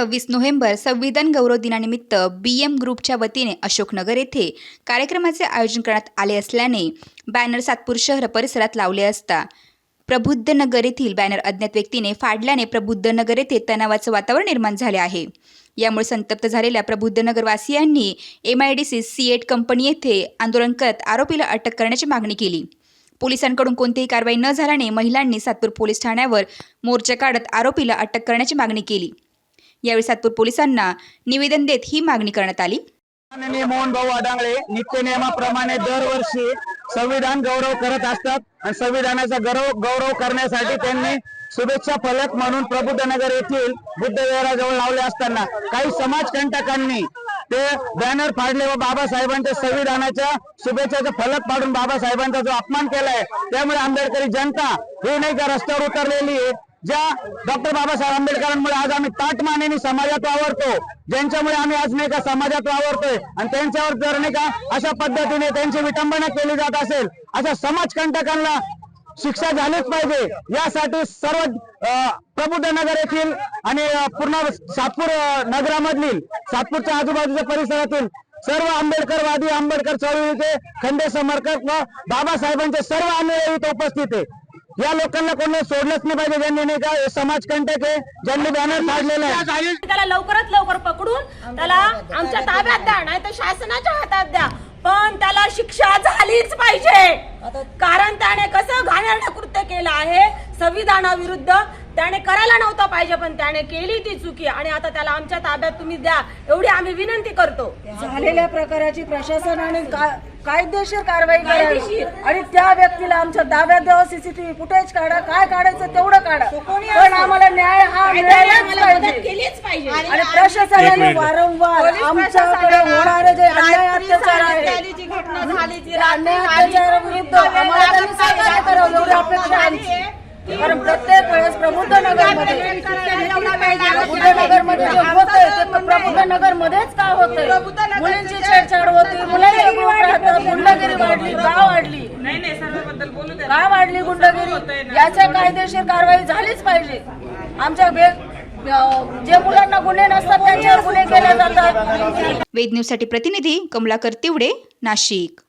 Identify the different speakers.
Speaker 1: सव्वीस नोव्हेंबर संविधान गौरव दिनानिमित्त बी एम ग्रुपच्या वतीने अशोकनगर येथे कार्यक्रमाचे आयोजन करण्यात आले असल्याने बॅनर सातपूर शहर परिसरात लावले असता प्रबुद्ध नगर येथील बॅनर अज्ञात व्यक्तीने फाडल्याने प्रबुद्ध नगर येथे तणावाचं वातावरण निर्माण झाले आहे. यामुळे संतप्त झालेल्या प्रबुद्ध नगरवासियांनी M I D C C eight company येथे आंदोलन करत आरोपीला अटक करण्याची मागणी केली. पोलिसांकडून कोणतीही कारवाई न झाल्याने महिलांनी सातपूर पोलीस ठाण्यावर मोर्चा काढत आरोपीला अटक करण्याची मागणी केली. यावेळी सातपूर पोलिसांना निवेदन देत ही मागणी करण्यात आली.
Speaker 2: माननीय मोहन भाऊ अडांगळे नित्य नियमाप्रमाणे दरवर्षी संविधान गौरव करत असतात आणि संविधानाचा गौरव गौरव करण्यासाठी त्यांनी शुभेच्छा फलक म्हणून प्रबुद्धनगर येथील बुद्ध विहाराजवळ लावले असताना काही समाजकंटकांनी ते बॅनर फाडले व बाबासाहेबांच्या संविधानाच्या शुभेच्छाचा फलक पाडून बाबासाहेबांचा जो अपमान केलाय त्यामुळे आंबेडकरी जनता हे नाही का रस्त्यावर उतरलेली आहे? ज्या डॉक्टर बाबासाहेब आंबेडकरांमुळे आज आम्ही ताटमानेने समाजात वावरतो ज्यांच्यामुळे आम्ही आज नाही का समाजात वावरतोय आणि त्यांच्यावर जर नाही का अशा पद्धतीने त्यांची विटंबना केली जात असेल अशा समाजकंटकांना शिक्षा झालीच पाहिजे यासाठी सर्व प्रबुद्ध नगर येथील आणि पूर्ण सातपूर नगरामधील सातपूरच्या आजूबाजूच्या परिसरातील सर्व आंबेडकरवादी आंबेडकर चळवळीचे खंडे समर्थक व बाबासाहेबांचे सर्व अनुयायी उपस्थित आहे. या लोकांना कोणी सोडलंच नाही पाहिजे ज्यांनी नाही का समाजकंटक आहे ज्यांनी बॅनर फाडलेला आहे.
Speaker 3: त्याला लवकरात लवकर पकडून त्याला आमच्या ताब्यात द्या नाही तर शासनाच्या हातात द्या. पण त्याला शिक्षा झालीच पाहिजे. कारण त्याने कसं घाणेरडं कृत्य केलं आहे संविधानाविरुद्ध त्याने करायला नव्हतं पाहिजे पण त्याने केली ती चुकी. आणि आता त्याला आमच्या ताब्यात तुम्ही द्या एवढी आम्ही विनंती करतो.
Speaker 4: झालेल्या प्रकाराची प्रशासनाने का- कायदेशीर कारवाई करावी.
Speaker 3: कायदेशीर.
Speaker 4: आणि त्या व्यक्तीला आमच्या ताब्यात द्यावं सीसीटीव्ही फुटेज काढा. काय काढायचं तेवढं काढा. पण आम्हाला न्याय हा
Speaker 3: मदत
Speaker 4: पाहिजे.
Speaker 3: केलीच पाहिजे.
Speaker 4: आणि प्रशासनाने वारंवार आमच्याकडे होणारे जे अन्याय अत्याचार आहे
Speaker 3: जी घटना झाली जी
Speaker 4: त्या अन्याय अत्याचाराविरुद्ध आम्हाला त्यांनी सहकार्य करावं एवढी अपेक्षा आहे आमची. कारण प्रत्येक वेळेस प्रबुद्ध नगरमध्ये प्रबुद्ध नगरमध्ये जे होतंय ते प्रबुद्ध नगर मध्येच का होतंय? मुलींची छेडछाड होती मुलांचे याच्या कायदेशीर कारवाई झालीच पाहिजे. आमच्या जे मुलांना गुन्हे नसतात त्यांच्यावर गुन्हे केले जातात.
Speaker 1: वेद न्यूजसाठी प्रतिनिधी कमलाकर तिवडे नाशिक.